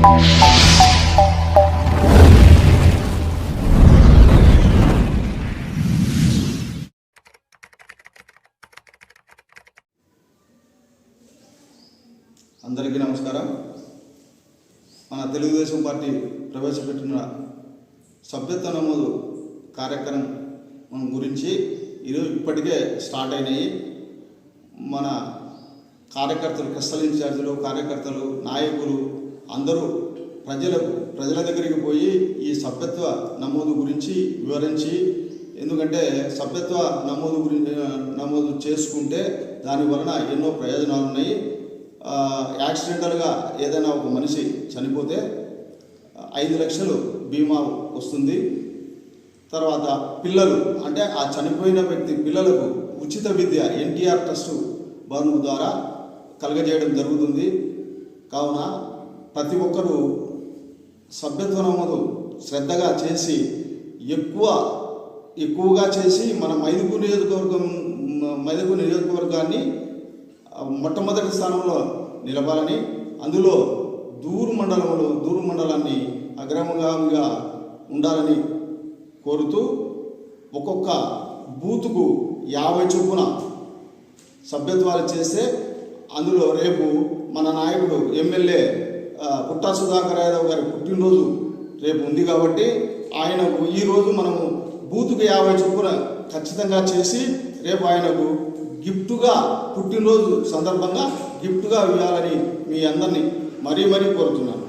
అందరికీ నమస్కారం. మన తెలుగుదేశం పార్టీ ప్రవేశపెట్టిన సభ్యత్వ నమోదు కార్యక్రమం గురించి ఈరోజు ఇప్పటికే స్టార్ట్ అయినాయి. మన కార్యకర్తలు క్రిస్టల్ ఇన్ఛార్జీలు కార్యకర్తలు నాయకులు అందరూ ప్రజలకు ప్రజల దగ్గరికి పోయి ఈ సభ్యత్వ నమోదు గురించి వివరించి ఎందుకంటే సభ్యత్వ నమోదు గురించి నమోదు చేసుకుంటే దాని వలన ఎన్నో ప్రయోజనాలు ఉన్నాయి. యాక్సిడెంటల్గా ఏదైనా ఒక మనిషి చనిపోతే ఐదు లక్షలు బీమా వస్తుంది. తర్వాత పిల్లలు అంటే ఆ చనిపోయిన వ్యక్తి పిల్లలకు ఉచిత విద్య ఎన్టీఆర్ ట్రస్ట్ భవనం ద్వారా కలగజేయడం జరుగుతుంది. కావున ప్రతి ఒక్కరూ సభ్యత్వ నమోదు శ్రద్ధగా చేసి ఎక్కువ ఎక్కువగా చేసి మన మైదుగు నియోజకవర్గం మ- మైదుగు నియోజకవర్గాన్ని మొట్టమొదటి స్థానంలో నిలపాలని అందులో దూరు మండలంలో దూరు మండలాన్ని అగ్రముగా ఉండాలని కోరుతూ ఒక్కొక్క బూతుకు యాభై చొప్పున సభ్యత్వాలు చేస్తే అందులో రేపు మన నాయకుడు ఎమ్మెల్యే పుట్టా సుధాకర్ యాదవ్ గారి పుట్టినరోజు రేపు ఉంది కాబట్టి ఆయనకు ఈరోజు మనము బూతుకు యాభై చొప్పున ఖచ్చితంగా చేసి రేపు ఆయనకు గిఫ్ట్గా పుట్టినరోజు సందర్భంగా గిఫ్ట్గా ఇవ్వాలని మీ అందరినీ మరీ మరీ కోరుతున్నాను.